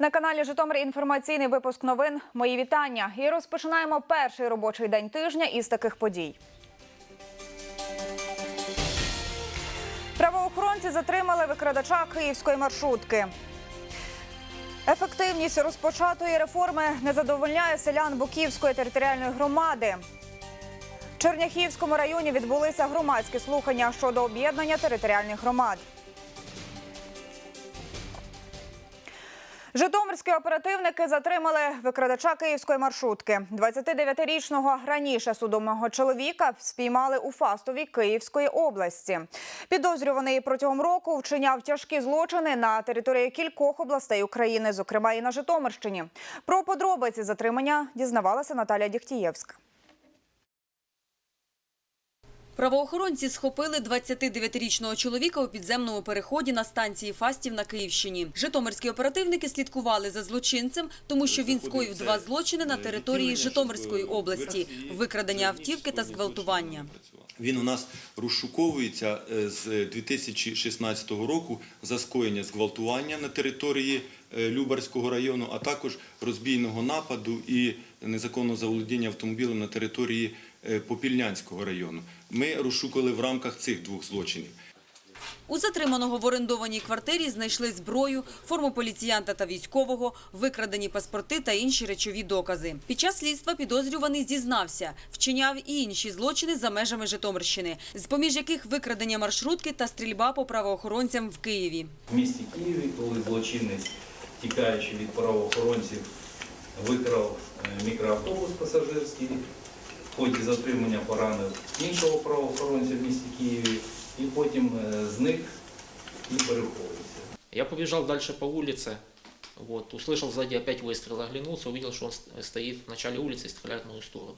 На каналі Житомир інформаційний випуск новин. Мої вітання. І розпочинаємо перший робочий день тижня із таких подій. Правоохоронці затримали викрадача київської маршрутки. Ефективність розпочатої реформи не задовольняє селян Буківської територіальної громади. В Черняхівському районі відбулися громадські слухання щодо об'єднання територіальних громад. Житомирські оперативники затримали викрадача київської маршрутки. 29-річного раніше судомого чоловіка спіймали у Фастові Київської області. Підозрюваний протягом року вчиняв тяжкі злочини на території кількох областей України, зокрема і на Житомирщині. Про подробиці затримання дізнавалася Наталя Дігтієвська. Правоохоронці схопили 29-річного чоловіка у підземному переході на станції Фастів на Київщині. Житомирські оперативники слідкували за злочинцем, тому що він скоїв два злочини на території Житомирської області – викрадення автівки та зґвалтування. Він у нас розшуковується е, з 2016 року за скоєння зґвалтування на території е, Любарського району, а також розбійного нападу і незаконного заволодіння автомобілем на території Попільнянського району. Ми розшукали в рамках цих двох злочинів. У затриманого в орендованій квартирі знайшли зброю, форму поліціянта та військового, викрадені паспорти та інші речові докази. Під час слідства підозрюваний зізнався, вчиняв і інші злочини за межами Житомирщини, з-поміж яких викрадення маршрутки та стрільба по правоохоронцям в Києві. В місті Києві, коли злочинець, тікаючи від правоохоронців, викрав е, мікроавтобус пасажирський, ході затримання поранив іншого правоохоронця в місті Києві і потім е, зник і переховується. Я побежал дальше по улице, вот, услышал сзади опять выстрел, оглянулся, увидел, что он ст- стоит в начале улицы и стреляет в мою сторону.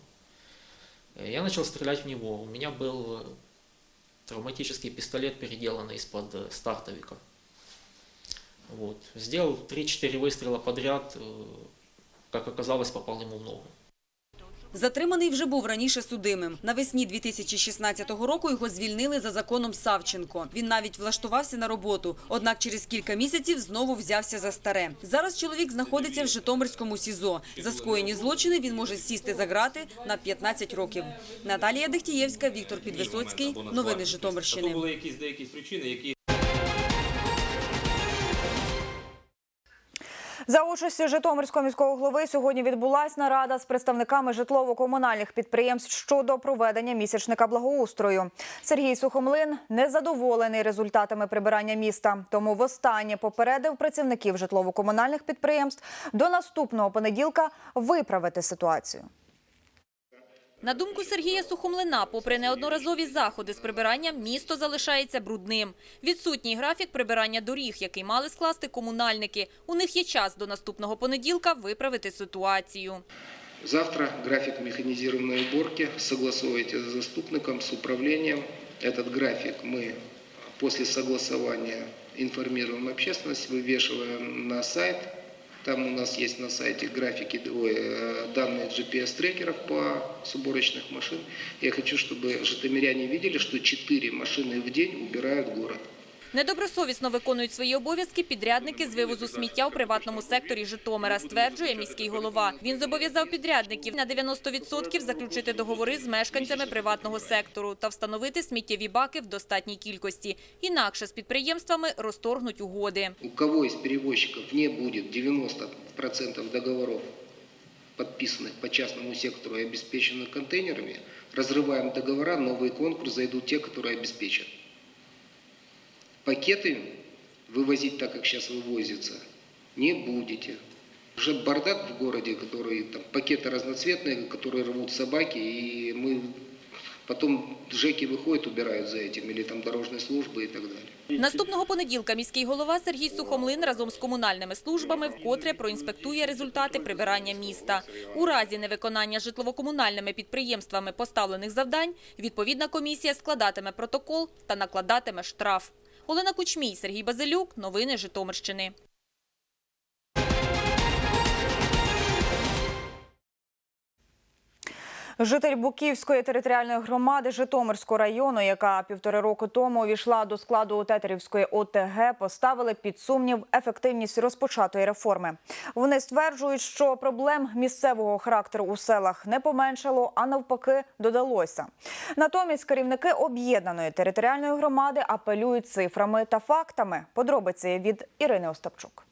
Э, Я начал стрелять в него. У меня был э, травматический пистолет, переделанный из-под э, стартовика. Вот. Сделал 3-4 выстрела подряд, э, как оказалось, попал ему в ногу. Затриманий вже був раніше судимим. Навесні 2016 року його звільнили за законом Савченко. Він навіть влаштувався на роботу, однак через кілька місяців знову взявся за старе. Зараз чоловік знаходиться в Житомирському СІЗО. За скоєні злочини він може сісти за грати на 15 років. Наталія Дехтієвська, Віктор Підвисоцький. Новини Житомирщини. Були якісь деякі причини, які За участю Житомирського міського голови сьогодні відбулась нарада з представниками житлово-комунальних підприємств щодо проведення місячника благоустрою. Сергій Сухомлин незадоволений результатами прибирання міста, тому востаннє попередив працівників житлово-комунальних підприємств до наступного понеділка виправити ситуацію. На думку Сергія Сухомлина, попри неодноразові заходи з прибирання, місто залишається брудним. Відсутній графік прибирання доріг, який мали скласти комунальники. У них є час до наступного понеділка виправити ситуацію. Завтра график механизированной уборки согласуете с заступником, с управлением. Этот график мы после согласования информируем общественность, вывешиваем на сайт. Там у нас есть на сайте графики, ой, э, данные GPS-трекеров по с уборочных машин. Я хочу, чтобы житомиряне видели, что 4 машины в день убирают город. Недобросовісно виконують свої обов'язки підрядники з вивозу сміття у приватному секторі Житомира, стверджує міський голова. Він зобов'язав підрядників на 90% заключити договори з мешканцями приватного сектору та встановити сміттєві баки в достатній кількості. Інакше з підприємствами розторгнуть угоди. У кого из перевозчиков не будет 90% договоров, подписанных по частному сектору и обеспеченных контейнерами, разрываем договора, новый конкурс зайдут те, которые обеспечат. Пакеты вывозить так, как сейчас вывозится, не будете. Уже бардак в городе, который там пакеты разноцветные, которые рвут собаки, и мы потом ЖЭКи выходят, убирают за этим, или там дорожные службы и так далее. Наступного понеділка міський голова Сергій Сухомлин разом з комунальними службами вкотре проінспектує результати прибирання міста. У разі невиконання житлово-комунальними підприємствами поставлених завдань відповідна комісія складатиме протокол та накладатиме штраф. Олена Кучмій, Сергій Базилюк. Новини Житомирщини. Житель Буківської територіальної громади Житомирського району, яка півтори року тому увійшла до складу Тетерівської ОТГ, поставили під сумнів ефективність розпочатої реформи. Вони стверджують, що проблем місцевого характеру у селах не поменшало, а навпаки додалося. Натомість керівники об'єднаної територіальної громади апелюють цифрами та фактами. Подробиці від Ірини Остапчук.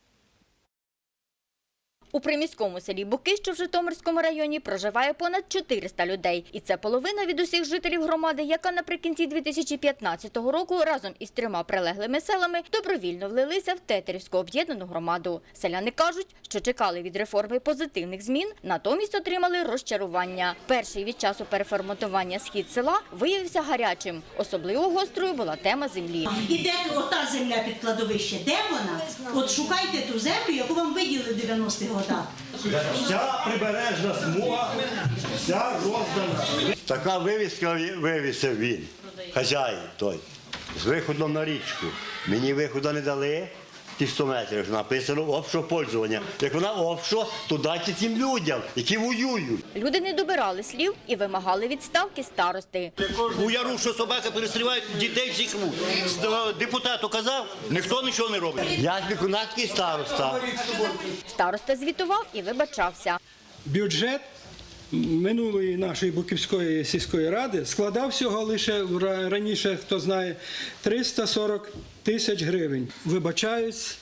У приміському селі Буки, що в Житомирському районі, проживає понад 400 людей. І це половина від усіх жителів громади, яка наприкінці 2015 року разом із трьома прилеглими селами добровільно влилися в Тетерівську об'єднану громаду. Селяни кажуть, що чекали від реформи позитивних змін, натомість отримали розчарування. Перший від часу переформатування схід села виявився гарячим. Особливо гострою була тема землі. І де ота земля під кладовище? Де вона? От шукайте ту землю, яку вам виділили в 90-х годах. Вся прибережна смуга, вся роздана. Така вивіска вивісив він, хазяїн той, з виходом на річку. Мені виходу не дали. Ті 100 метрів написано общо пользування. Як вона общо, то дайте цим людям, які воюють. Люди не добирали слів і вимагали відставки старости. У яру, що собака перестрівають дітей всіх рук. Депутату казав, ніхто нічого не робить. Я виконавський староста. Староста звітував і вибачався. бюджет минулої нашої Буківської сільської ради складав всього лише раніше, хто знає, 340 тисяч гривень. Вибачаюсь,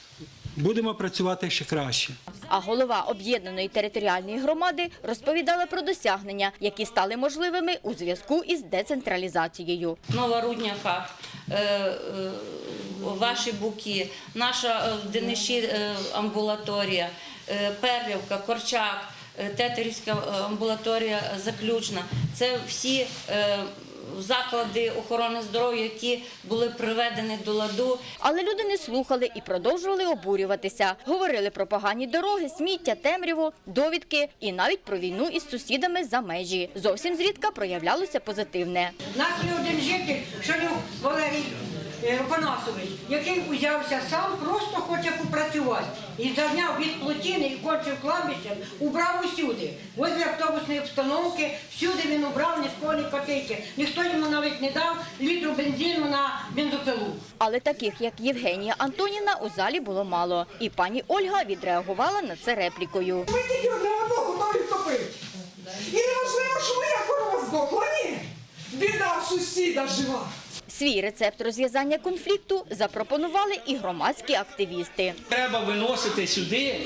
будемо працювати ще краще. А голова об'єднаної територіальної громади розповідала про досягнення, які стали можливими у зв'язку із децентралізацією. Нова Рудняха, е, е, ваші буки, наша е, Дениші амбулаторія, Перлівка, Корчак, Тетерівська амбулаторія заключна. Це всі заклади охорони здоров'я, які були приведені до ладу. Але люди не слухали і продовжували обурюватися. Говорили про погані дороги, сміття, темряву, довідки і навіть про війну із сусідами за межі. Зовсім зрідка проявлялося позитивне. У нас є один житель, Шанюк Валерій е, Панасович, який узявся сам, просто хоче попрацювати. І зайняв від плотини і кончив кладбищем, убрав усюди. Возле автобусної обстановки, всюди він убрав ні з полі котики. Ніхто йому навіть не дав літру бензину на бензопилу. Але таких, як Євгенія Антоніна, у залі було мало. І пані Ольга відреагувала на це реплікою. Ми тільки одне одного готові топити. І неважливо, що моя корова здохла, ні. Біда сусіда жива. Свій рецепт розв'язання конфлікту запропонували і громадські активісти. Треба виносити сюди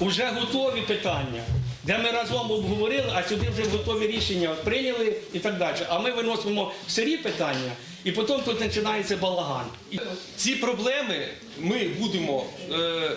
вже готові питання, де ми разом обговорили, а сюди вже готові рішення прийняли і так далі. А ми виносимо сирі питання, і потім тут починається балаган. Ці проблеми ми будемо е,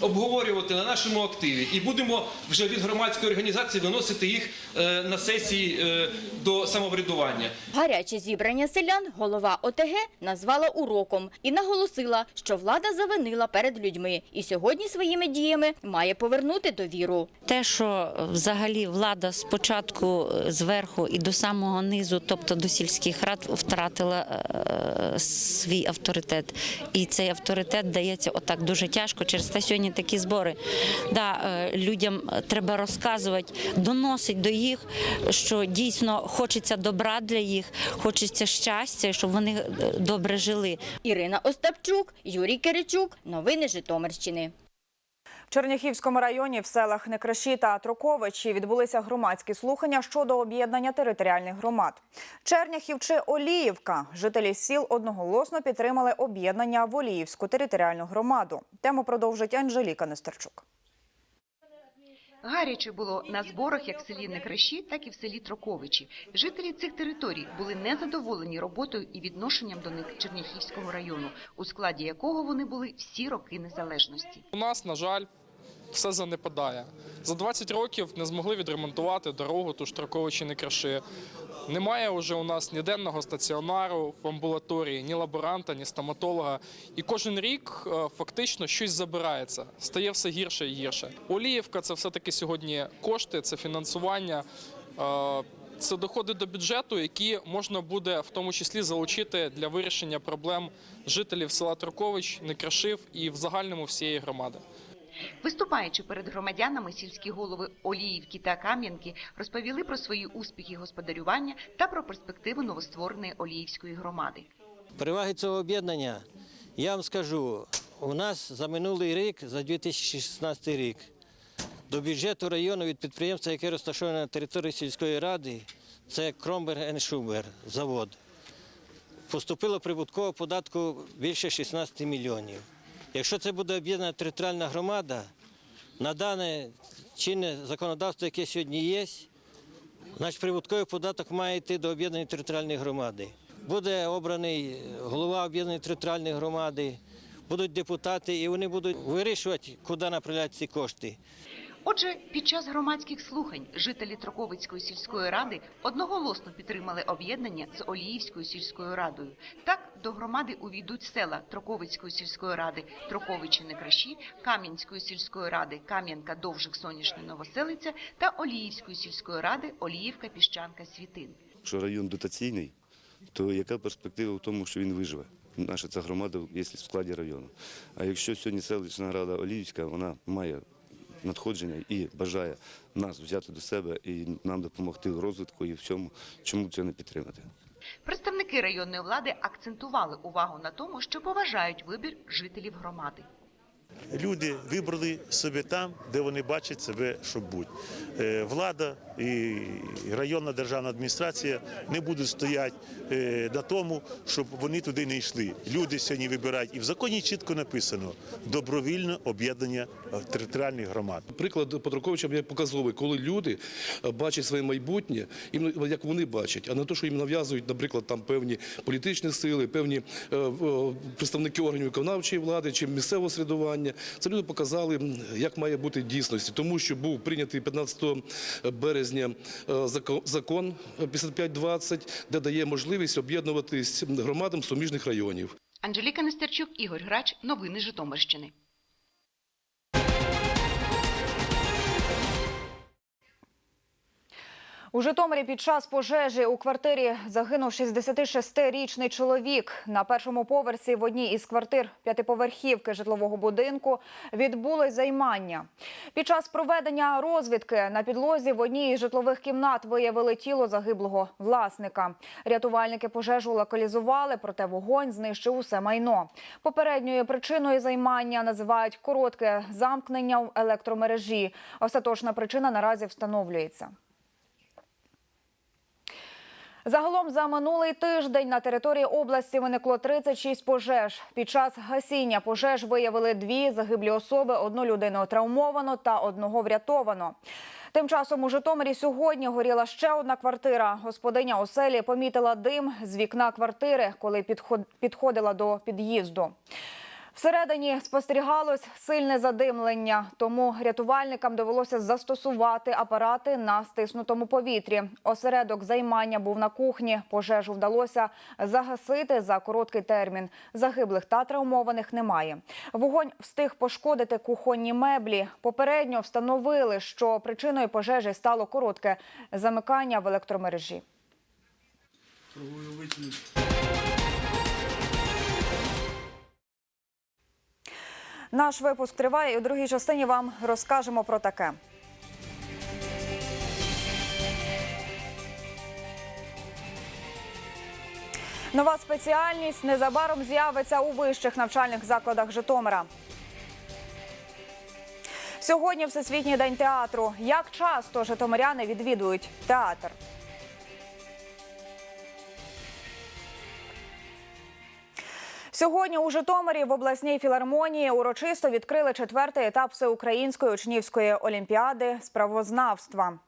обговорювати на нашому активі і будемо вже від громадської організації виносити їх е, на сесії е, до самоврядування. Гаряче зібрання селян голова ОТГ назвала уроком і наголосила, що влада завинила перед людьми і сьогодні своїми діями має повернути довіру. Те, що взагалі влада спочатку зверху і до самого низу, тобто до сільських рад, втратила е, свій авторитет. І цей авторитет дається отак дуже тяжко. Через те сьогодні такі збори. Да, е, людям треба розказувати, доносить до їх, що дійсно хочеться добра для їх, хочеться щастя, щоб вони е, добре жили. Ірина Остапчук, Юрій Киричук. Новини Житомирщини. В Черняхівському районі в селах Некраші та Троковичі відбулися громадські слухання щодо об'єднання територіальних громад. Черняхів чи Оліївка. Жителі сіл одноголосно підтримали об'єднання в Оліївську територіальну громаду. Тему продовжить Анжеліка Нестерчук. Гаряче було на зборах як в селі Некращі, так і в селі Троковичі. Жителі цих територій були незадоволені роботою і відношенням до них Черняхівського району, у складі якого вони були всі роки незалежності. У нас, на жаль, все занепадає. За 20 років не змогли відремонтувати дорогу ту Штраковичі Некраши. Немає вже у нас ні денного стаціонару в амбулаторії, ні лаборанта, ні стоматолога. І кожен рік е, фактично щось забирається, стає все гірше і гірше. Оліївка це все-таки сьогодні кошти, це фінансування. е, Це доходи до бюджету, які можна буде в тому числі залучити для вирішення проблем жителів села Трокович, Некрашив і в загальному всієї громади. Виступаючи перед громадянами, сільські голови Оліївки та Кам'янки розповіли про свої успіхи господарювання та про перспективи новоствореної Оліївської громади. Переваги цього об'єднання, я вам скажу, у нас за минулий рік, за 2016 рік, до бюджету району від підприємства, яке розташоване на території сільської ради, це Кромберг Шубер, завод, поступило прибуткового податку більше 16 мільйонів. Якщо це буде об'єднана територіальна громада, на дане чинне законодавство, яке сьогодні є, Значить, прибутковий податок має йти до об'єднаної територіальної громади. Буде обраний голова об'єднаної територіальної громади, будуть депутати, і вони будуть вирішувати, куди направляти ці кошти. Отже, під час громадських слухань жителі Троковицької сільської ради одноголосно підтримали об'єднання з Оліївською сільською радою. Так, до громади увійдуть села Троковицької сільської ради Троковичі Некраші, Кам'янської сільської ради Кам'янка Довжик Соняшний Новоселиця та Оліївської сільської ради Оліївка Піщанка Світин. Якщо район дотаційний, то яка перспектива в тому, що він виживе? Наша ця громада є в складі району. А якщо сьогодні селищна рада Оліївська, вона має надходження і бажає нас взяти до себе і нам допомогти в розвитку і в цьому, чому це не підтримати? Представники районної влади акцентували увагу на тому, що поважають вибір жителів громади. Люди вибрали себе там, де вони бачать себе, щоб бути. Е, Влада і районна державна адміністрація не будуть стояти е, на тому, щоб вони туди не йшли. Люди сьогодні вибирають, і в законі чітко написано добровільне об'єднання територіальних громад. Приклад Петроковича є показовий, коли люди е, бачать своє майбутнє, іменно як вони бачать, а не те, що їм нав'язують, наприклад, там певні політичні сили, певні представники органів виконавчої влади чи місцевого середування. Це люди показали, як має бути дійсності, тому що був прийнятий 15 березня е, зако- закон 5520, де дає можливість об'єднуватись громадам суміжних районів. Анжеліка Нестерчук, Ігор Грач. Новини Житомирщини. У Житомирі під час пожежі у квартирі загинув 66-річний чоловік. На першому поверсі в одній із квартир п'ятиповерхівки житлового будинку відбулось займання. Під час проведення розвідки на підлозі в одній із житлових кімнат виявили тіло загиблого власника. Рятувальники пожежу локалізували, проте вогонь знищив усе майно. Попередньою причиною займання називають коротке замкнення в електромережі. Остаточна причина наразі встановлюється. Загалом за минулий тиждень на території області виникло 36 пожеж. Під час гасіння пожеж виявили дві загиблі особи, одну людину травмовано та одного врятовано. Тим часом у Житомирі сьогодні горіла ще одна квартира. Господиня оселі помітила дим з вікна квартири, коли підход- підходила до під'їзду. Всередині спостерігалось сильне задимлення, тому рятувальникам довелося застосувати апарати на стиснутому повітрі. Осередок займання був на кухні. Пожежу вдалося загасити за короткий термін. Загиблих та травмованих немає. Вогонь встиг пошкодити кухонні меблі. Попередньо встановили, що причиною пожежі стало коротке замикання в електромережі. Наш випуск триває. і У другій частині вам розкажемо про таке. Нова спеціальність незабаром з'явиться у вищих навчальних закладах Житомира. Сьогодні Всесвітній день театру. Як часто житомиряни відвідують театр? Сьогодні у Житомирі в обласній філармонії урочисто відкрили четвертий етап всеукраїнської учнівської олімпіади з правознавства.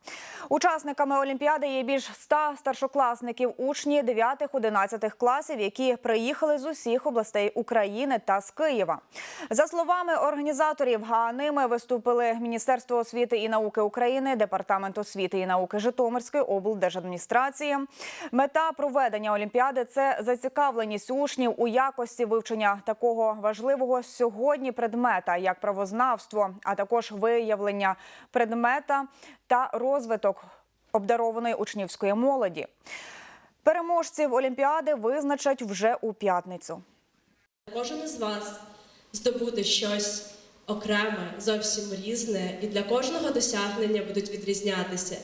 Учасниками олімпіади є більш ста старшокласників, учні 9-11 класів, які приїхали з усіх областей України та з Києва. За словами організаторів, а ними виступили Міністерство освіти і науки України, Департамент освіти і науки Житомирської облдержадміністрації. Мета проведення олімпіади це зацікавленість учнів у якості вивчення такого важливого сьогодні предмета, як правознавство, а також виявлення предмета та розвиток обдарованої учнівської молоді. Переможців олімпіади визначать вже у п'ятницю. Кожен із вас здобути щось окреме, зовсім різне, і для кожного досягнення будуть відрізнятися.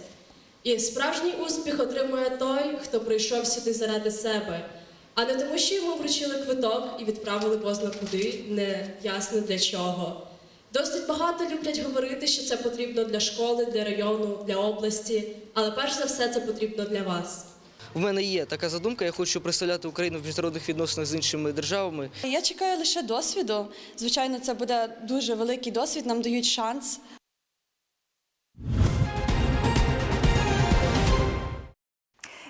І справжній успіх отримує той, хто прийшов сюди заради себе, а не тому, що йому вручили квиток і відправили позна куди, не ясно для чого. Досить багато люблять говорити, що це потрібно для школи, для району, для області, але перш за все це потрібно для вас. У мене є така задумка. Я хочу представляти Україну в міжнародних відносинах з іншими державами. Я чекаю лише досвіду. Звичайно, це буде дуже великий досвід. Нам дають шанс.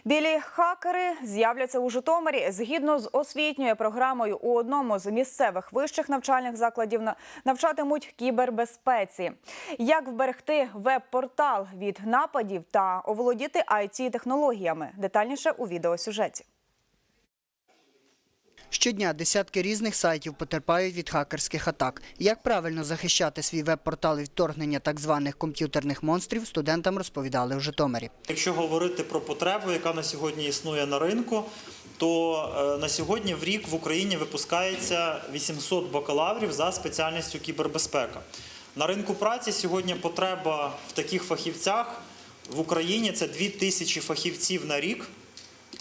Білі хакери з'являться у Житомирі згідно з освітньою програмою у одному з місцевих вищих навчальних закладів на- навчатимуть кібербезпеці. Як вберегти веб-портал від нападів та оволодіти it технологіями Детальніше у відеосюжеті. Щодня десятки різних сайтів потерпають від хакерських атак. Як правильно захищати свій веб-портал від вторгнення так званих комп'ютерних монстрів, студентам розповідали у Житомирі. Якщо говорити про потребу, яка на сьогодні існує на ринку, то е, на сьогодні в рік в Україні випускається 800 бакалаврів за спеціальністю кібербезпека. На ринку праці сьогодні потреба в таких фахівцях в Україні це 2000 фахівців на рік.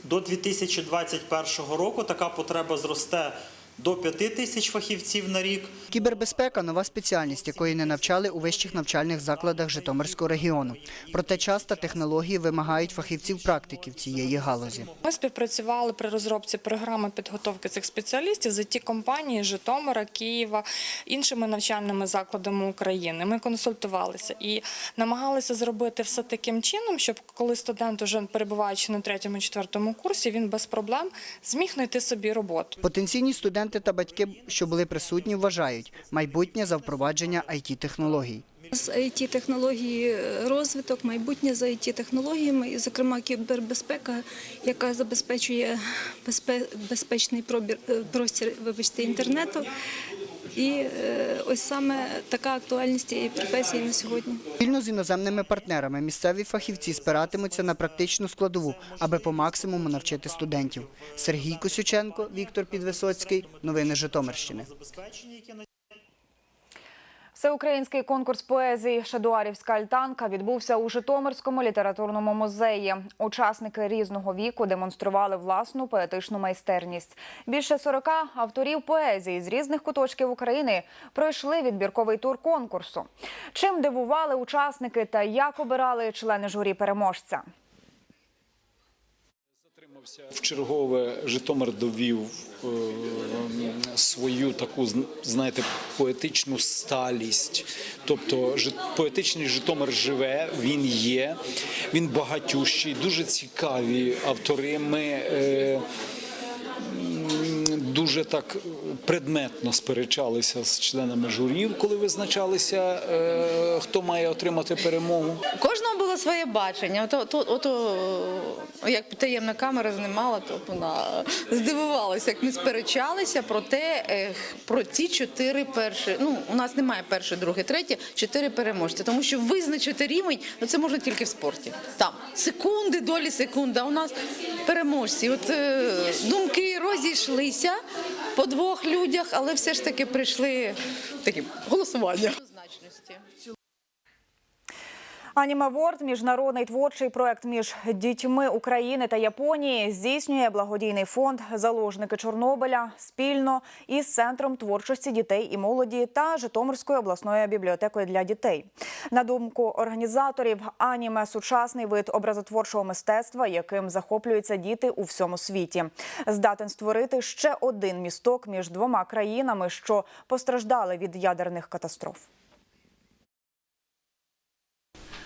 До 2021 року така потреба зросте до 5 тисяч фахівців на рік. Кібербезпека нова спеціальність, якої не навчали у вищих навчальних закладах Житомирського регіону. Проте час та технології вимагають фахівців-практиків цієї галузі. Ми співпрацювали при розробці програми підготовки цих спеціалістів з ті компанії Житомира, Києва, іншими навчальними закладами України. Ми консультувалися і намагалися зробити все таким чином, щоб коли студент уже перебуваючи на третьому четвертому курсі, він без проблем зміг знайти собі роботу. Потенційні студенти та батьки, що були присутні, вважають майбутнє за впровадження it технологій З it технології розвиток, майбутнє за it технологіями, і, зокрема, кібербезпека, яка забезпечує безпе- безпечний е, простір вибачте, інтернету. І е, ось саме така актуальність цієї професії на сьогодні. Спільно з іноземними партнерами місцеві фахівці спиратимуться на практичну складову, аби по максимуму навчити студентів. Сергій Косюченко, Віктор Підвисоцький. Новини Житомирщини. Всеукраїнський конкурс поезії Шадуарівська альтанка відбувся у Житомирському літературному музеї. Учасники різного віку демонстрували власну поетичну майстерність. Більше 40 авторів поезії з різних куточків України пройшли відбірковий тур конкурсу. Чим дивували учасники та як обирали члени журі переможця? В чергове Житомир довів е, свою таку, знаєте, поетичну сталість. Тобто жит- поетичний Житомир живе, він є, він багатющий, дуже цікаві автори. Ми е, дуже так предметно сперечалися з членами журів, коли визначалися, е, хто має отримати перемогу. Кожного було своє бачення. Ото, ото, ото як таємна камера знімала, то вона здивувалася, як ми сперечалися про те, е, про ті чотири перші. Ну, у нас немає перше, друге, третє, чотири переможці. Тому що визначити рівень, ну це можна тільки в спорті. Там секунди, долі секунди. А у нас переможці. От е, думки розійшлися по двох людях, але все ж таки прийшли такі голосування. Аніме Ворд – міжнародний творчий проект між дітьми України та Японії здійснює благодійний фонд Заложники Чорнобиля спільно із центром творчості дітей і молоді та Житомирською обласною бібліотекою для дітей. На думку організаторів, аніме сучасний вид образотворчого мистецтва, яким захоплюються діти у всьому світі. Здатен створити ще один місток між двома країнами, що постраждали від ядерних катастроф.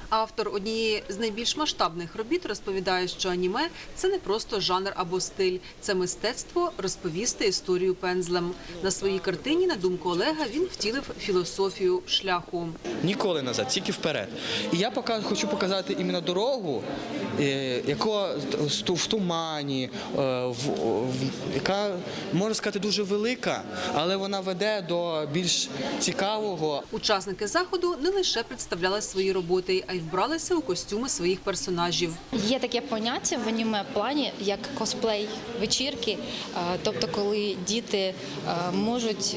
Автор однієї з найбільш масштабних робіт розповідає, що аніме це не просто жанр або стиль, це мистецтво розповісти історію пензлем. На своїй картині, на думку Олега, він втілив філософію шляху. Ніколи назад, тільки вперед. І я пока хочу показати іменно дорогу, яка в в тумані, е, яка можна сказати дуже велика, але вона веде до більш цікавого. Учасники заходу не лише представляли свої роботи, а й вбралися у костюми своїх персонажів. Є таке поняття в аніме плані, як косплей вечірки, Е, тобто, коли діти е, можуть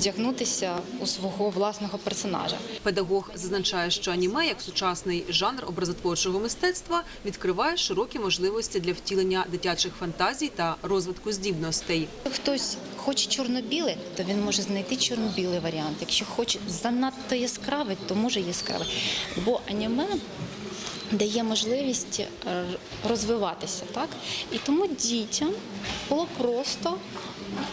вдягнутися у свого власного персонажа. Педагог зазначає, що аніме як сучасний жанр образотворчого мистецтва відкриває широкі можливості для втілення дитячих фантазій та розвитку здібностей. Хтось хоче чорно-біле, то він може знайти чорно-білий варіант. Якщо хоче занадто яскравий, то може яскравий. Бо аніме дає можливість е, розвиватися, так? І тому дітям було просто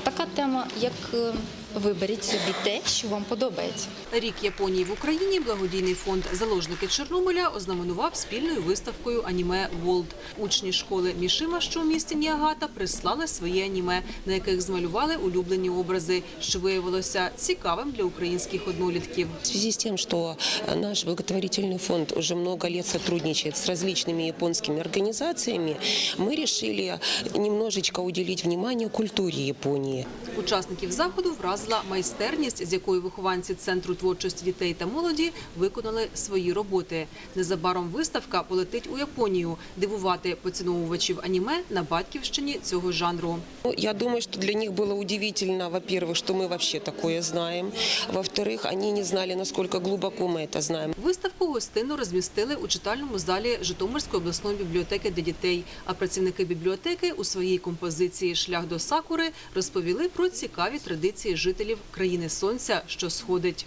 така тема, як е, виберіть собі те, що вам подобається. Рік Японії в Україні благодійний фонд Заложники Чорнобиля ознаменував спільною виставкою аніме Волд. Учні школи Мішима, що у місті Ніагата, прислали свої аніме, на яких змалювали улюблені образи, що виявилося цікавим для українських однолітків. В связи с тем, что э, наш благотворительный фонд уже много лет сотрудничает с различными японскими организациями, мы решили немножечко уделить внимание культуре Японии. Учасників заходу вразила майстерність, з якою вихованці центру творчості дітей та молоді виконали свої роботи. Незабаром виставка полетить у Японію дивувати поціновувачів аніме на батьківщині цього жанру. Ну, Я думаю, что для них было удивительно, во-первых, что мы вообще такое знаем. Во-вторых, они не знали, насколько глубоко мы это знаем. Виставку гостинно розмістили у читальному залі Житомирської обласної бібліотеки для дітей. А працівники бібліотеки у своїй композиції Шлях до сакури розповіли про цікаві традиції жителів країни сонця, що сходить.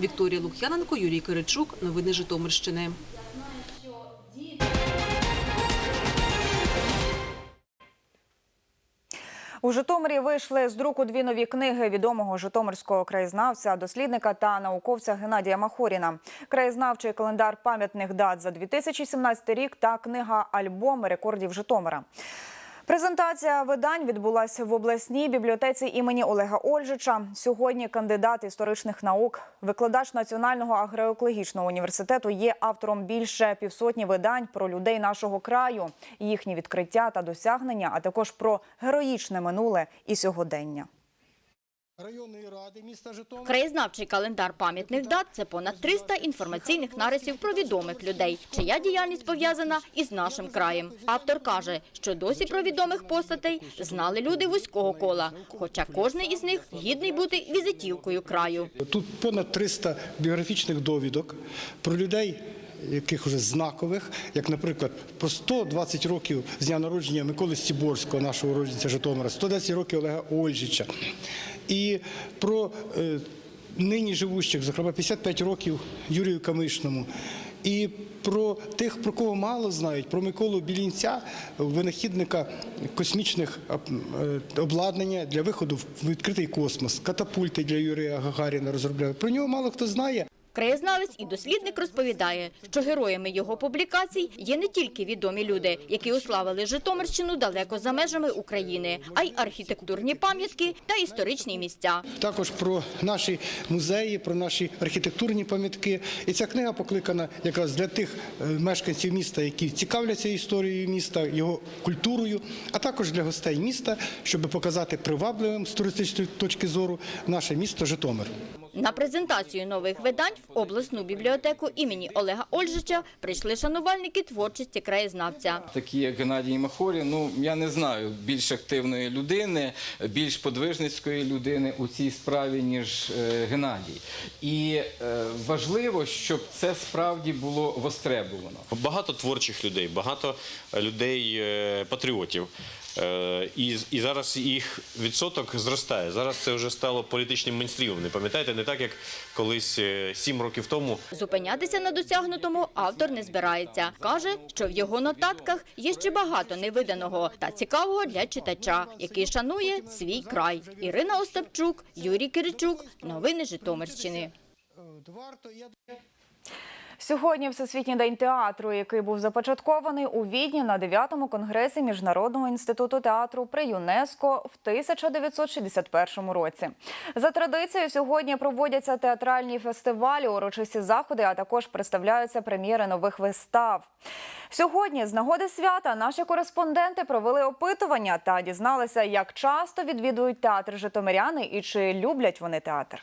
Вікторія Лук'яненко, Юрій Киричук. Новини Житомирщини. У Житомирі вийшли з друку дві нові книги відомого житомирського краєзнавця, дослідника та науковця Геннадія Махоріна. Краєзнавчий календар пам'ятних дат за 2017 рік та книга Альбом рекордів Житомира. Презентація видань відбулася в обласній бібліотеці імені Олега Ольжича. Сьогодні кандидат історичних наук, викладач Національного агроекологічного університету є автором більше півсотні видань про людей нашого краю, їхні відкриття та досягнення, а також про героїчне минуле і сьогодення. Краєзнавчий календар пам'ятних дат це понад 300 інформаційних нарисів про відомих людей, чия діяльність пов'язана із нашим краєм. Автор каже, що досі про відомих постатей знали люди вузького кола, хоча кожний із них гідний бути візитівкою краю. Тут понад 300 біографічних довідок про людей, яких уже знакових, як, наприклад, про 120 років з дня народження Миколи Стіборського, нашого уродженця Житомира, 110 років Олега Ольжича. І про е, нині живущих, зокрема 55 років Юрію Камишному. І про тих, про кого мало знають, про Миколу Білінця, винахідника космічних е, обладнання для виходу в відкритий космос, катапульти для Юрія Гагаріна розробляли. Про нього мало хто знає. Краєзнавець і дослідник розповідає, що героями його публікацій є не тільки відомі люди, які уславили Житомирщину далеко за межами України, а й архітектурні пам'ятки та історичні місця. Також про наші музеї, про наші архітектурні пам'ятки. І ця книга покликана якраз для тих е, мешканців міста, які цікавляться історією міста, його культурою, а також для гостей міста, щоб показати привабливим з туристичної точки зору наше місто Житомир. На презентацію нових видань в обласну бібліотеку імені Олега Ольжича прийшли шанувальники творчості краєзнавця. Такі як Геннадій Махорін, ну я не знаю більш активної людини, більш подвижницької людини у цій справі, ніж е, Геннадій. І е, важливо, щоб це справді було востребовано. Багато творчих людей, багато людей е, патріотів. Е, І, і зараз їх відсоток зростає. Зараз це вже стало політичним мейнстрімом. Не пам'ятаєте, не так як колись е, сім років тому Зупинятися на досягнутому автор не збирається. Каже, що в його нотатках є ще багато невиданого та цікавого для читача, який шанує свій край. Ірина Остапчук, Юрій Киричук. Новини Житомирщини. Сьогодні Всесвітній день театру, який був започаткований у Відні на 9-му конгресі Міжнародного інституту театру при ЮНЕСКО в 1961 році. За традицією, сьогодні проводяться театральні фестивалі, урочисті заходи, а також представляються прем'єри нових вистав. Сьогодні, з нагоди свята, наші кореспонденти провели опитування та дізналися, як часто відвідують театр житомиряни і чи люблять вони театр.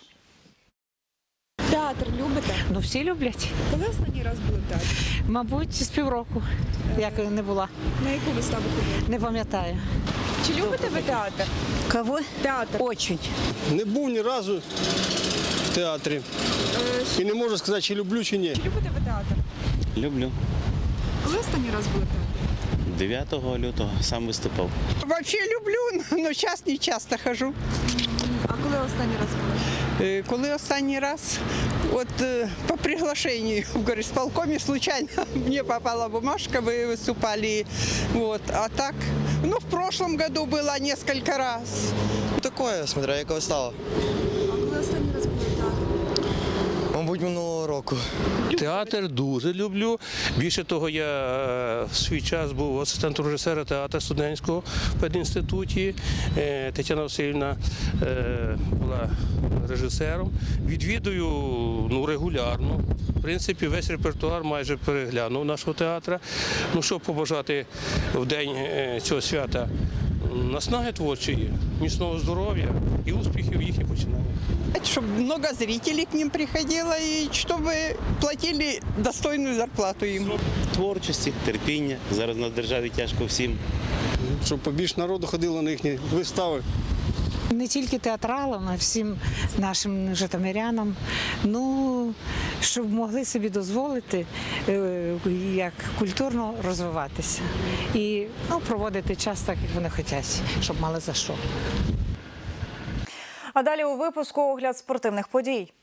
Театр любите? Ну всі люблять. Коли останній раз були в театрі? Мабуть, з півроку, як не була. На яку виставу ходили? Не пам'ятаю. Чи любите ви театр? Кого? Театр. Очень. Не був ні разу в театрі. І не можу сказати, чи люблю, чи ні. Чи любите ви театр? Люблю. Коли останній раз були в театрі? 9 лютого сам виступав. Вообще люблю, но сейчас не часто хожу. А коли останній раз були? Е, Коли останній раз, от е, по приглашению в горисполкоме случайно мне попала бумажка, вы выступали. Вот. А так, ну, в прошлом году было несколько раз. Такое, смотря якого стало. Мабуть, минулого року. Театр дуже люблю. Більше того, я е, в свій час був асистентом режисера театру студентського в педінституті. Е, Тетяна Васильівна е, була режисером. Відвідую ну, регулярно. В принципі, весь репертуар майже переглянув нашого театру. Ну, що побажати в день цього свята? Наснаги творчої, міцного здоров'я і успіхів в їхніх починаннях. Щоб багато зрителей к ним приходило і щоб платили достойну зарплату їм. Творчості, терпіння. Зараз на державі тяжко всім. Щоб побільше народу ходило на їхні вистави. Не тільки театралам, а всім нашим житомирянам. Ну, щоб могли собі дозволити е, як культурно розвиватися і ну, проводити час так, як вони хочуть, щоб мали за що. А далі у випуску огляд спортивних подій.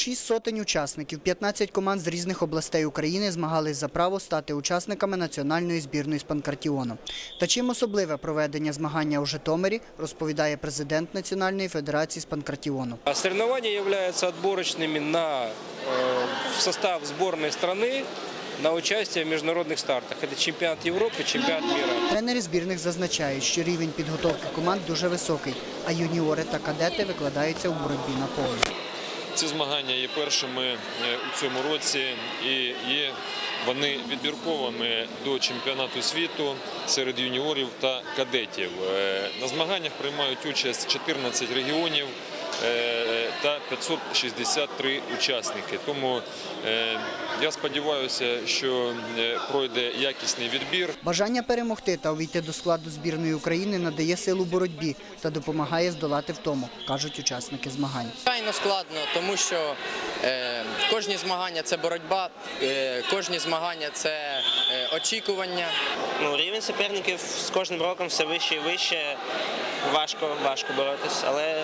Шість сотень учасників, 15 команд з різних областей України змагались за право стати учасниками національної збірної з панкратіону. Та чим особливе проведення змагання у Житомирі, розповідає президент Національної федерації з панкратіону. А Соревнования являются отборочными на, э, в состав сборной страны на участие в международных стартах. Это чемпионат Европы, чемпионат мира. Тренери збірних зазначають, що рівень підготовки команд дуже високий, а юніори та кадети викладаються у боротьбі на повну. Ці змагання є першими е, у цьому році і є вони відбірковими до чемпіонату світу серед юніорів та кадетів. Е, На змаганнях приймають участь 14 регіонів та 563 учасники. Тому е, я сподіваюся, що е, пройде якісний відбір. Бажання перемогти та увійти до складу збірної України надає силу боротьбі та допомагає здолати втому, кажуть учасники змагань. Звичайно складно, тому що е, кожні змагання це боротьба, е, кожні змагання це е, очікування. Ну, рівень суперників з кожним роком все вище і вище. Важко, важко боротись, але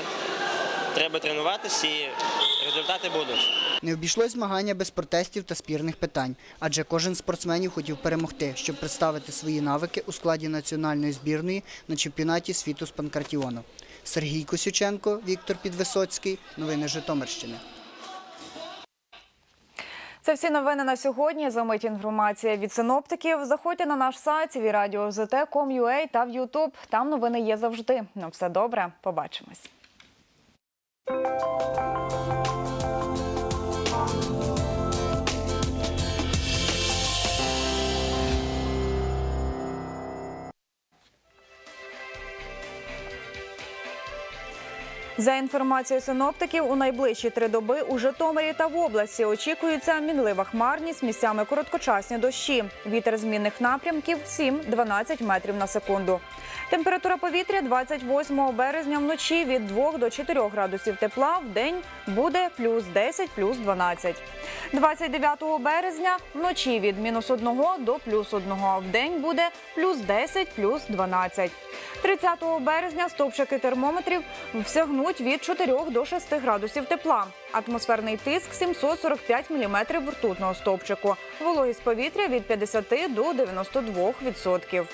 треба тренуватись і результати будуть. Не обійшлось змагання без протестів та спірних питань, адже кожен з спортсменів хотів перемогти, щоб представити свої навики у складі національної збірної на чемпіонаті світу з панкратіону. Сергій Косюченко, Віктор Підвисоцький. Новини Житомирщини. Це всі новини на сьогодні. За мить інформація від синоптиків. Заходьте на наш сайт вірадіо.zt.com.ua та в Ютуб. Там новини є завжди. Ну все добре. Побачимось. Thank you. За інформацією синоптиків, у найближчі три доби у Житомирі та в області очікується мінлива хмарність, місцями короткочасні дощі. Вітер змінних напрямків 7-12 метрів на секунду. Температура повітря 28 березня вночі від 2 до 4 градусів тепла, в день буде плюс 10, плюс 12. 29 березня вночі від мінус 1 до плюс 1, в день буде плюс 10, плюс 12. 30 березня стовпчики термометрів всягнуть від 4 до 6 градусів тепла. Атмосферний тиск 745 міліметрів ртутного стовпчику. Вологість повітря від 50 до 92 відсотків.